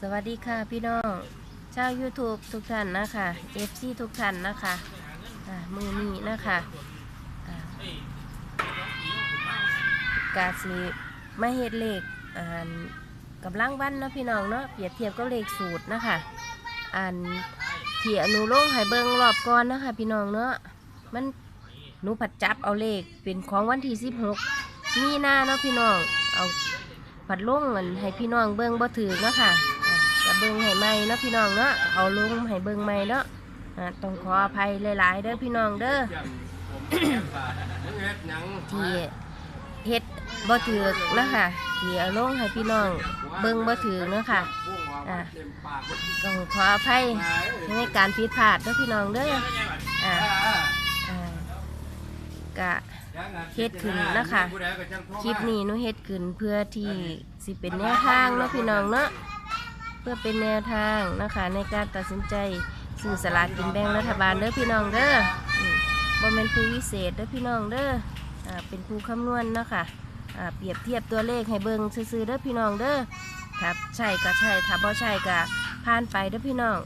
สวัสดีค่ะพี่น้องชาว YouTube ทุกท่านนะคะ FC ทุกท่านนะคะมือนี้นะคะกาสีมาเฮ็ดเลขอ่านกับล่างวันเนาะพี่น้องเนาะเปรียบเทียบกับเลขสูตรนะคะอ่านเที่อนุลงให้เบิงรอบก่อนนะคะพี่น้องเนาะมันหนูผัดจับเอาเลขเป็นของวันที่16มีหน้าเนาะพี่น้องเอาผัดล่งเงินให้พี่น้องเบิงบ่ถือเนาะค่ะอ่าจะ เบิ่งให้ใหม่เนาะพี่น้องเนาะเอาลงให้เบิ่งใหม่เนาะต้องขออภัยหลาย ๆ เด้อพี่น้องเด้อที่เฮ็ดบ่ถือเนาะค่ะที่เอาลงให้พี่น้องเบิ่งบ่ถือเนาะค่ะต้องขออภัยในการผิดพลาดเด้อพี่น้องเด้อกะเฮ็ดขึ้นนะคะคลิปนี้นูเฮ็ดขึ้นเพื่อที่สิเป็นแนวทางเนาะพี่น้องเนาะ พื่อเป็นแนวทางนะคะในการตัดสินใจซื้อสลากกินแบ่งรัฐบาลเด้อพี่น้องเด้ออืมบ่แม่นผู้วิเศษเด้อพี่น้องเด้ออเป็นผู้คำนวณนะคะเปรียบเทียบตัวเลขให้เบิ่งซื่อๆเด้อพี่น้องเด้อถ้าใช่ก็ใช่ถ้าบ่ใช่ก็ผ่านไปเด้อพี่น้อง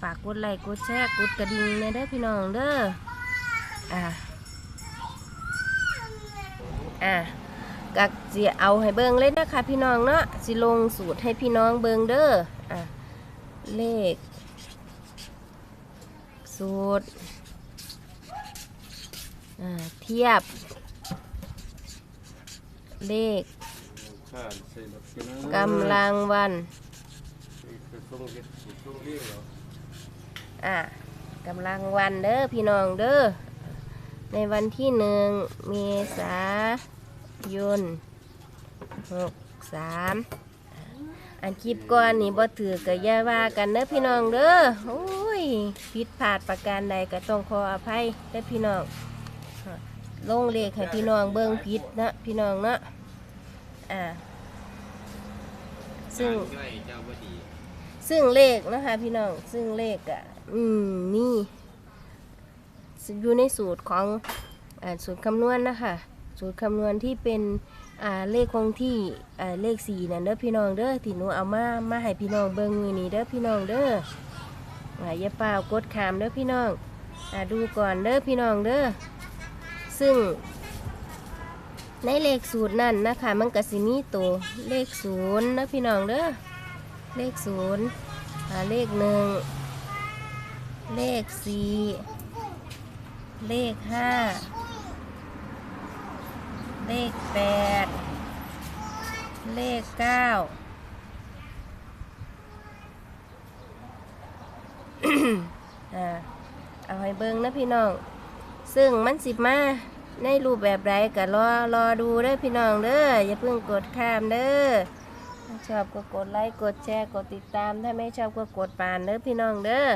ฝากกดไลค์กดแชร์กดกระดิ่งในเด้อพี่น้องเด้ออ่าอะ ก็สิเอาให้เบิ่งเลยนะคะพี่น้องเนาะสิลงสูตรให้พี่น้องเบิ่งเด้ออะเลข สูตรอ่าเทียบ เลขกำลังวันอะกำลังวันเด้อพี่น้องเด้อในวันที่หนึ่งเมษา ยนหกสามอันคลิปก่อนนี่บ่ถือกับย่าว่ากันเด้อพี่น้องเด้อโอ้ยผิดพลาดประการใดก็ต้องขออภัยเด้อพี่น้องลงเลขให้พี่น้องเบิ่งผิดนะพี่น้องเนาะอ่าซึ่งซึ่งเลขนะคะ พี่น้องซึ่งเลขอะอืมนี่อยู่ในสูตรของอาสูตรคำนวณนะคะ สูตรคำนวณที่เป็นเลขคงที่เลขสี่นั่นเด้อพี่น้องเด้อที่หนูเอามามาให้พี่น้องเบิ่งมือนี้เด้อพี่น้องเด้ออ่าอย่าเปล่ากดขามเด้อพี่น้องอดูก่อนเด้อพี่น้องเด้อซึ่ง ในเลขสูตรนั่นนะคะ มันก็สิมีตัวเลขศูนย์นะพี่น้องเด้อเลขศูนย์เลขหนึ่งเลขสี่เลขห้า เลขแปดเลขเก้าอ่าเอาให้เบิ้งนะพี่น้อง ซึ่งมันสิมาในรูปแบบไรก็รอรอดูเด้อพี่น้องเด้ออย่าเพิ่งกดข้ามเด้อชอบก็กดไลค์กดแชร์กดติดตาม ถ้าไม่ชอบก็กดปานเด้อพี่น้องเด้อ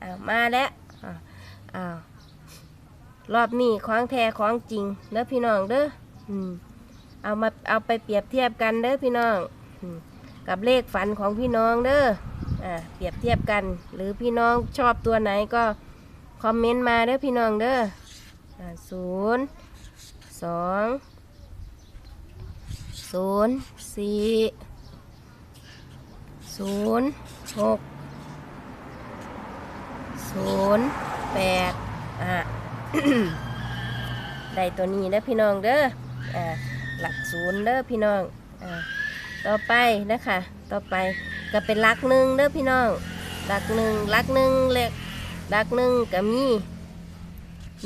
อ้าวมาแล้วอ้าวอ้าวรอบนี้ของแท้ของจริงเด้อพี่น้องเด้อ อืมเอามาเอาไปเปรียบเทียบกันเด้อพี่น้องอืมกับเลขฝันของพี่น้องเด้ออ่าเปรียบเทียบกัน หรือพี่น้องชอบตัวไหนก็คอมเมนต์มาเด้อพี่น้องเด้ออ่าศูนย์สองศูนย์สี่ศูนย์หกศูนย์แปดอะ ได้ตัวนี้เด้อพี่น้องเด้อ หลักศูนย์เด้อพี่น้องอ่าต่อไปนะคะต่อไปก็เป็นหลักหนึ่งเด้อพี่น้องหลักหนึ่งหลักหนึ่งเล็กหลักหนึ่งก็มี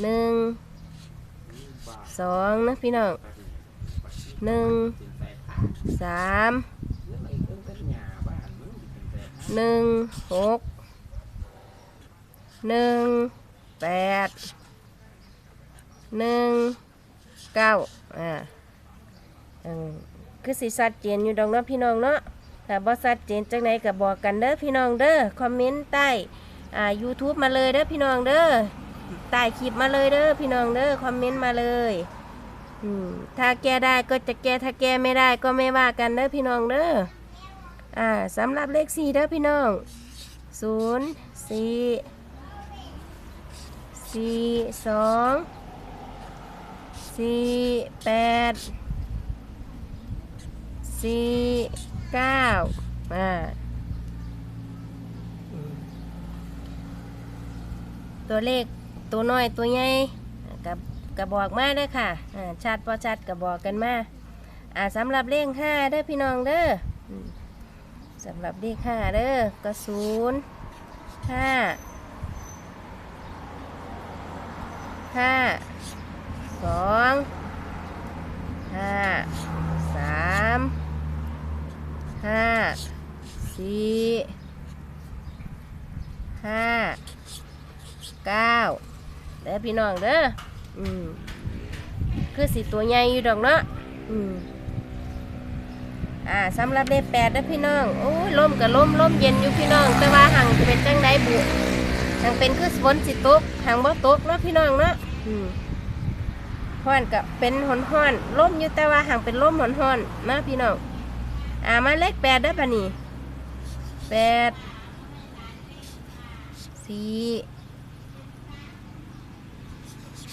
หนึ่งสองนะพี่น้องหนึ่งสามหนึ่งหกหนึ่งแปดหนึ่ง เก้าอ่าอืมคือสิชัดเจนอยู่ดอกเนาะพี่น้องเนาะถ้าบ่ชัดเจนจังไหนก็บอกกันเด้อพี่น้องเด้อคอมเมนต์ใต้อ่า YouTube มาเลยเด้อพี่น้องเด้อใต้คลิปมาเลยเด้อพี่น้องเด้อคอมเมนต์มาเลยอืมถ้าแก้ได้ก็จะแก้ถ้าแก้ไม่ได้ก็ไม่ว่ากันเด้อพี่น้องเด้ออ่าสำหรับเลขสี่เด้อพี่น้องศูนย์สี่สี่สอง สี่แปดสี่เก้าอ่าตัวเลขตัวน้อยตัวใหญ่กับกระบอกมาเด้อค่ะอ่าชัดพอชัดกระบอกกันมาอ่าสำหรับเลขห้าเด้อพี่น้องเด้อสำหรับเลขห้าเด้อก็ศูนย์ห้าห้าสองห้าสามห้า สี่ห้าเก้าเด้อพี่น้องเด้ออืมคือสิตัวใหญ่อยู่ดอกเนาะอืมอ่าสำหรับเลขแปดเด้อพี่น้องโอ้ยลมกับลมลมเย็นอยู่พี่น้อง แต่ว่าหังจะเป็นจังไดบุหังเป็นคือฝนสิตกหังบ่ตกเนาะพี่น้องเนาะอืมฮ้อนกับเป็นหอนฮ้อนลมอยู่แต่ว่าหังเป็นลมหอนฮ้อนๆนะพี่น้องอ่ามาเลขแปดได้ปะนี่ แปดสี่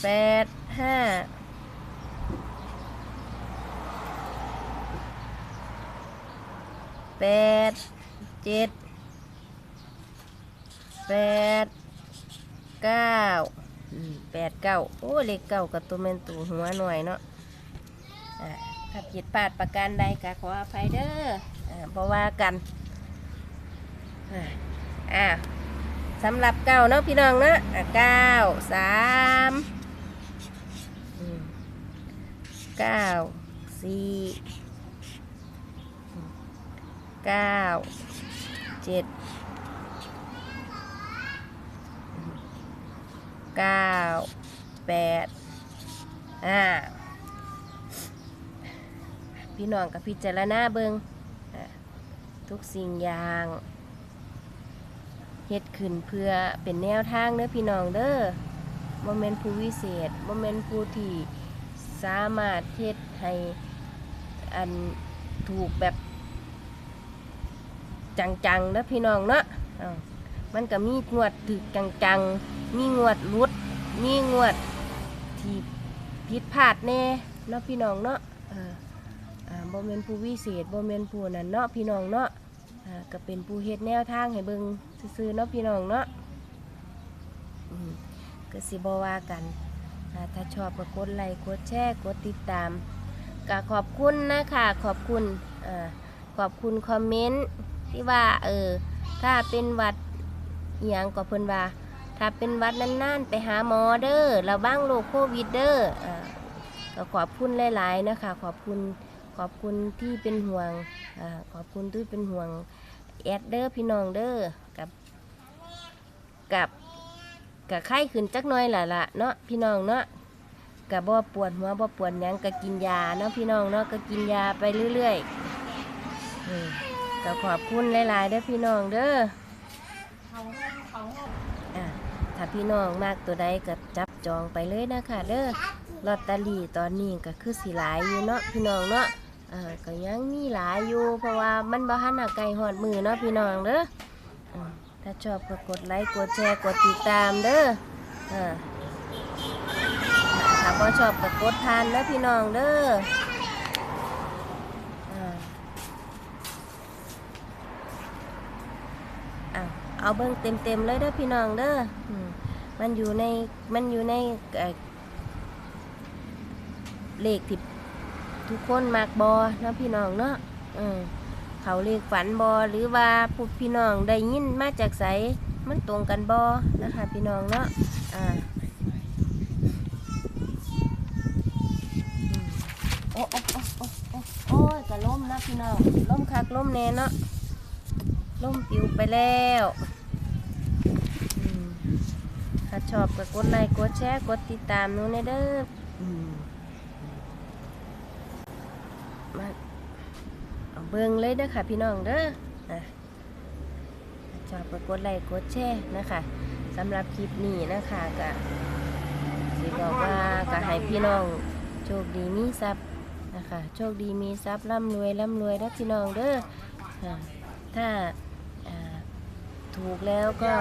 แปดห้าแปดเจ็ดแปดเก้าแปดเก้าโอ้เลขเก้ากับตัวเมนตัวหัวหน่อยเนาะถ้าผิดพลาดประการใดก็ขออภัยเด้ออ่าเพราะว่ากัน อ่าสำหรับเก้าเนาะพี่น้องเนาะอ่าเก้าสามเก้าสี่เก้าเจ็ดเก้าแปดอ่าพี่น้องกับพิจารณาเบิงทุกสิ่งอย่าง เฮ็ดขึ้นเพื่อเป็นแนวทางเด้อพี่น้องเด้อบ่แม่นผู้วิเศษบ่แม่นผู้ที่สามารถเฮ็ดให้อันถูกแบบ จังๆเด้อพี่น้องเนาะมันก็มีงวดถึกจังๆ มีงวดหลุด มีงวดที่ผิดพลาดแน่เนาะพี่น้องเนาะบ่แม่นผู้วิเศษบ่แม่นผู้นั้นเนาะพี่น้องเนาะ อ่าก็เป็นผู้เฮ็ดแนวทางให้เบิ่งซื่อๆเนาะพี่น้องเนาะอืมก็สิบ่ว่ากันอ่าถ้าชอบก็กดไลค์กดแชร์กดติดตามก็ขอบคุณนะคะขอบคุณอ่าขอบคุณคอมเมนต์ที่ว่าเออถ้าเป็นหวัดอหยังก็เพิ่นว่า ถ้าเป็นหวัดนานๆ ไปหาหมอเด้อระวังโรคโควิดเด้ออ่าก็ขอบคุณหลายๆนะคะขอบคุณ ขอบคุณที่เป็นห่วงอขอบคุณที่เป็นห่วงแอดเดอร์พี่น้องเด้อกับกับกับไข้ขึ้นจักน่อยล่ะล่ะเนาะพี่น้องเนาะกับบ่ปวดหัวบ่ปวดยังก็กินยาเนาะพี่น้องเนาะก็กินยาไปเรื่อยๆอืมก็ขอบคุณหลายๆเด้อพี่น้องเด้อถ้าพี่น้องมากตัวใดก็จับจองไปเลยนะคะเด้อลอตเตอรี่ตอนนี้ก็คือสีหลายอยู่เนาะพี่น้องเนาะ ออก็ยังมีหลายอยู่ เพราะว่ามันบ่ทันอะไก่หอดมือเนาะพี่น้องเด้อถ้าชอบก็กดไลค์กดแชร์กดติดตามเด้อออถ้าบ่ชอบก็กดทานนะพี่น้องเด้อเออเอาเอาเบิ่งเต็มๆเลยเด้อพี่น้องเด้ออืมมันอยู่ในมันอยู่ในเอ่อเลขที่ ทุกคนมักบอเนาะพี่น้องเนาะเออเขาเลขฝันบอหรือว่าผู้พี่น้องได้ยินมาจากไสมันตรงกันบอนะคะพี่น้องเนาะอ่าอืมโอ้โอ้โอ้โอ้โอ้โอ้ยกระล่มนะพี่น้องล่มคักล่มแน่เนาะล่มปิวไปแล้วถ้าชอบก็กดไลค์กดแชร์กดติดตามหนู้นเด้ออืม มา เบิ่งเลยเด้อค่ะพี่น้องเด้ออะชอบก็กดไลค์กดแชร์นะคะสำหรับคลิปนี้นะคะก็สิบอกว่าก็ให้พี่น้องโชคดีมีทรัพย์นะคะโชคดีมีทรัพย์ร่ำรวยร่ำรวยนะพี่น้องเด้อถ้าถูกแล้วก็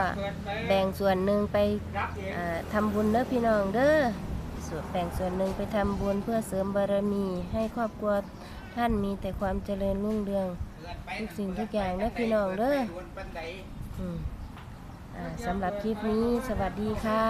แบ่งส่วนหนึ่งไปทำบุญเด้อพี่น้องเด้อส่วนแบ่งส่วนหนึ่งไปทำบุญเพื่อเสริมบารมีให้ครอบครัว ท่านมีแต่ความเจริญรุ่งเรือง ทุกสิ่งทุกอย่างนะพี่น้องเด้ออืมอ่าสำหรับคลิปนี้สวัสดีค่ะ